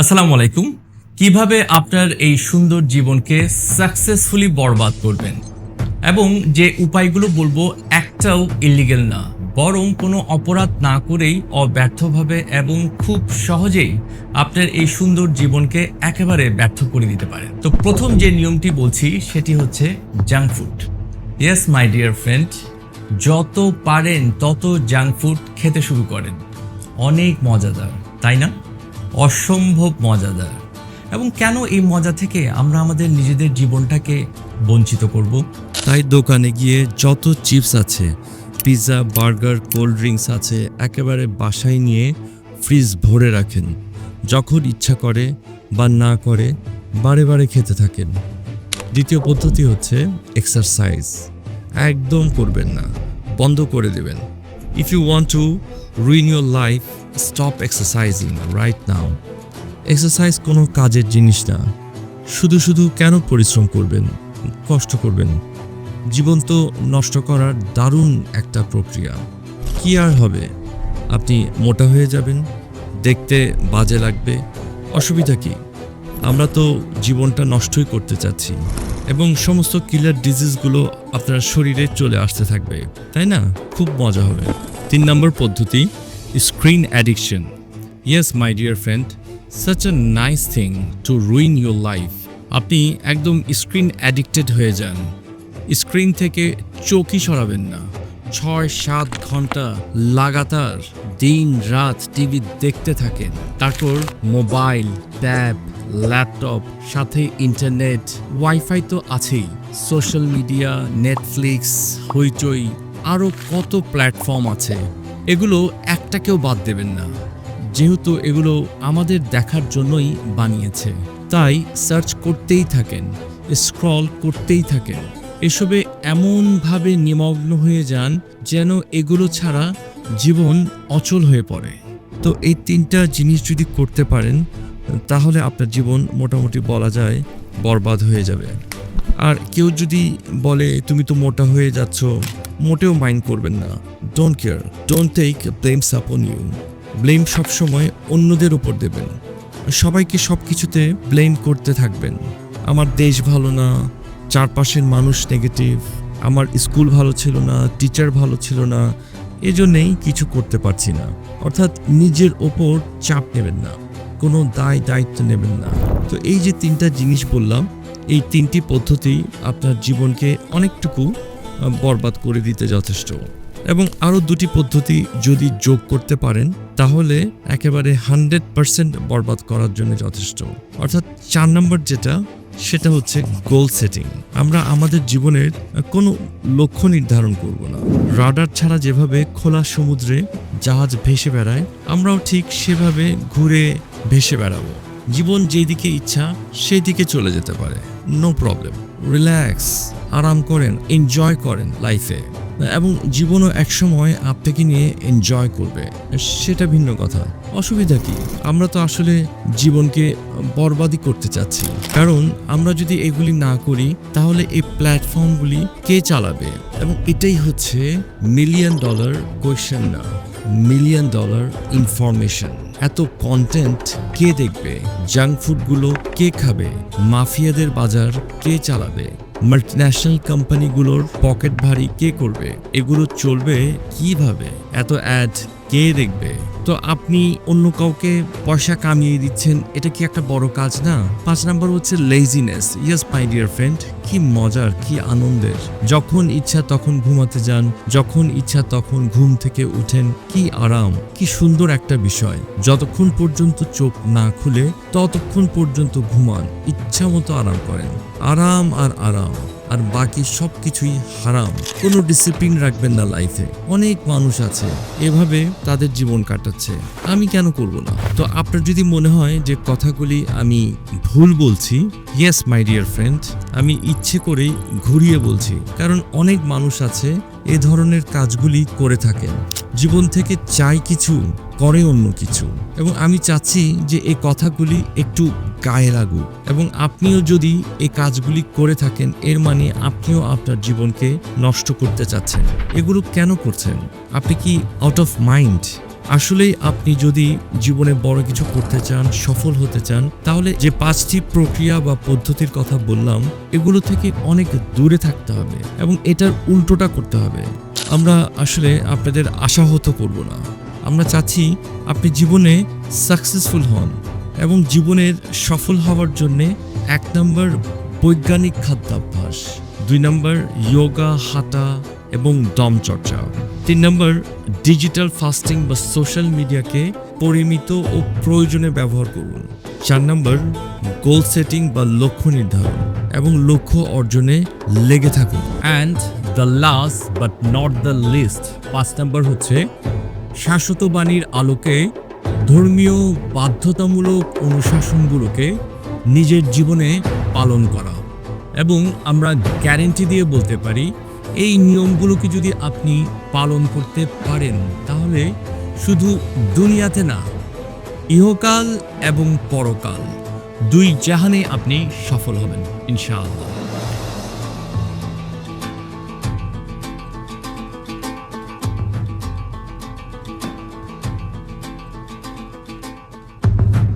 আসসালামু আলাইকুম। কীভাবে আপনার এই সুন্দর জীবনকে সাকসেসফুলি বরবাদ করবেন? এবং যে উপায়গুলো বলব, একটাও ইলিগেল না। বরং কোনো অপরাধ না করেই অব্যর্থভাবে এবং খুব সহজেই আপনার এই সুন্দর জীবনকে একেবারে ব্যর্থ করে দিতে পারে। তো প্রথম যে নিয়মটি বলছি, সেটি হচ্ছে junk food yes my dear friend যত পারেন তত জাঙ্ক ফুড খেতে শুরু করেন। অনেক মজাদার, তাই না? অসম্ভব মজাদার। এবং কেন এই মজা থেকে আমরা আমাদের নিজেদের জীবনটাকে বঞ্চিত করব? তাই দোকানে গিয়ে যত চিপস আছে, পিৎজা, বার্গার, কোল্ড ড্রিঙ্কস আছে, একেবারে বাসায় নিয়ে ফ্রিজ ভরে রাখেন। যখন ইচ্ছা করে বা না করে, বারে বারে খেতে থাকেন। দ্বিতীয় পদ্ধতি হচ্ছে এক্সারসাইজ একদম করবেন না। বন্ধ করে দেবেন। If you want to ruin your life stop exercising right now exercise কোনো কাজের জিনিস না। শুধু শুধু কেন পরিশ্রম করবেন? কষ্ট করবেন। জীবন তো নষ্ট করার দারুণ একটা প্রক্রিয়া। কি আর হবে? আপনি মোটা হয়ে যাবেন, দেখতে বাজে লাগবে। অসুবিধা কি? আমরা তো জীবনটা নষ্টই করতে চাচ্ছি। এবং সমস্ত কিলার ডিজিজগুলো আপনার শরীরে চলে আসতে থাকবে। তাই না? খুব মজা হবে। তিন নম্বর পদ্ধতি screen addiction yes my dear friend such a nice thing to ruin your life আপনি একদম স্ক্রিন অ্যাডিক্টেড হয়ে যান। স্ক্রিন থেকে চোখই সরাবেন না। ছয়, সাত ঘণ্টা লাগাতার দিন, রাত টিভি দেখতে থাকেন। তারপর মোবাইল ট্যাব ল্যাপটপ সাথে ইন্টারনেট ওয়াইফাই তো আছেই। সোশ্যাল মিডিয়া নেটফ্লিক্স হইচই আরও কত প্ল্যাটফর্ম আছে। এগুলো একটাকেও বাদ দেবেন না। যেহেতু এগুলো আমাদের দেখার জন্যই বানিয়েছে। তাই সার্চ করতেই থাকেন, স্ক্রল করতেই থাকেন। এসবে এমনভাবে নিমগ্ন হয়ে যান যেন এগুলো ছাড়া জীবন অচল হয়ে পড়ে। তো এই তিনটা জিনিস যদি করতে পারেন, তাহলে আপনার জীবন মোটামুটি বলা যায় বরবাদ হয়ে যাবে। আর কেউ যদি বলে, তুমি তো মোটা হয়ে যাচ্ছ। মোটেও মাইন্ড করবেন না। Don't care don't take blames upon you blame সবসময় অন্যদের উপর দেবেন। সবাইকে সব কিছুতে ব্লেম করতে থাকবেন। আমার দেশ ভালো না, চারপাশের মানুষ নেগেটিভ আমার স্কুল ভালো ছিল না টিচার ভালো ছিল না, এজন্যেই কিছু করতে পারছি না। অর্থাৎ নিজের ওপর চাপ নেবেন না, কোনো দায় দায়িত্ব নেবেন না। তো এই যে তিনটা জিনিস বললাম, এই তিনটি পদ্ধতি আপনার জীবনকে অনেকটুকু বরবাদ করে দিতে যথেষ্ট। এবং আরও দুটি পদ্ধতি যদি যোগ করতে পারেন, তাহলে একেবারে হান্ড্রেড পারসেন্ট বরবাদ করার জন্য যথেষ্ট। অর্থাৎ চার নম্বর যেটা, সেটা হচ্ছে গোল সেটিং। আমরা আমাদের জীবনের কোনো লক্ষ্য নির্ধারণ করব না। রাডার ছাড়া যেভাবে খোলা সমুদ্রে জাহাজ ভেসে বেড়ায়, আমরাও ঠিক সেভাবে ঘুরে ভেসে বেড়াবো। জীবন যেদিকে ইচ্ছা সেই দিকে চলে যেতে পারে। নো প্রবলেম রিল্যাক্স আরাম করেন এনজয় করেন লাইফে এবং জীবনও একসময় আপনাকে নিয়ে এনজয় করবে। সেটা ভিন্ন কথা। অসুবিধা কি? আমরা তো আসলে জীবনকে বরবাদই করতে চাচ্ছি। কারণ আমরা যদি এগুলি না করি, তাহলে এই প্ল্যাটফর্মগুলি কে চালাবে? এবং এটাই হচ্ছে মিলিয়ন ডলার কোয়েশ্চেন না মিলিয়ন ডলার ইনফরমেশন এত কন্টেন্ট কে দেখবে? জাঙ্ক ফুডগুলো কে খাবে? মাফিয়াদের বাজার কে চালাবে? মাল্টিন্যাশনাল কোম্পানিগুলোর পকেট ভারী কে করবে? এগুলো চলবে কীভাবে? এত অ্যাড কে দেখবে? তো আপনি অন্য কাউকে পয়সা কামিয়ে দিচ্ছেন, এটা কি একটা বড় কাজ না? পাঁচ নাম্বার হচ্ছে laziness yes my dear friend কি মজার, কি আনন্দের। যখন ইচ্ছা তখন ঘুমাতে যান, যখন ইচ্ছা তখন ঘুম থেকে উঠেন, কি আরাম, কি সুন্দর একটা বিষয়। যতক্ষণ পর্যন্ত চোখ না খুলে, ততক্ষণ পর্যন্ত ঘুমান ইচ্ছা মতো আরাম করেন। আরাম আর আরাম। আর বাকি সব কিছুই হারাম। কোনো ডিসিপ্লিন রাখবেন না লাইফে অনেক মানুষ আছে, এভাবে তাদের জীবন কাটাচ্ছে। আমি কেন করব না? তো আপনার যদি মনে হয় যে কথাগুলি আমি ভুল বলছি ইয়েস মাই ডিয়ার ফ্রেন্ড আমি ইচ্ছে করেই ঘুরিয়ে বলছি। কারণ অনেক মানুষ আছে, এ ধরনের কাজগুলি করে থাকেন। জীবন থেকে চাই কিছু, করে অন্য কিছু। এবং আমি চাচ্ছি যে এই কথাগুলি একটু গায়ে লাগুক। এবং আপনিও যদি এই কাজগুলি করে থাকেন, এর মানে আপনিও আপনার জীবনকে নষ্ট করতে চাচ্ছেন। এগুলো কেন করছেন? আপনি কি আউট অফ মাইন্ড আসলেই আপনি যদি জীবনে বড় কিছু করতে চান, সফল হতে চান, তাহলে যে পাঁচটি প্রক্রিয়া বা পদ্ধতির কথা বললাম, এগুলো থেকে অনেক দূরে থাকতে হবে এবং এটার উল্টোটা করতে হবে। আমরা আসলে আপনাদের আশাহত করব না। আমরা চাচ্ছি আপনি জীবনে সাকসেসফুল হন। এবং জীবনের সফল হওয়ার জন্যে এক নম্বর বৈজ্ঞানিক খাদ্যাভ্যাস, দুই নম্বর যোগা হাঁটা এবং দম চর্চা, তিন নম্বর ডিজিটাল ফাস্টিং বা সোশ্যাল মিডিয়াকে পরিমিত ও প্রয়োজনে ব্যবহার করুন, চার নম্বর গোল সেটিং বা লক্ষ্য নির্ধারণ এবং লক্ষ্য অর্জনে লেগে থাকুন। And the last but not the least পাঁচ নম্বর হচ্ছে শাশ্বত বাণীর আলোকে ধর্মীয় বাধ্যতামূলক অনুশাসনগুলোকে নিজের জীবনে পালন করা এবং আমরা গ্যারেন্টি দিয়ে বলতে পারি, এই নিয়মগুলোকে যদি আপনি পালন করতে পারেন, তাহলে শুধু দুনিয়াতে না, ইহকাল এবং পরকাল দুই জাহানে আপনি সফল হবেন, ইনশাআল্লাহ।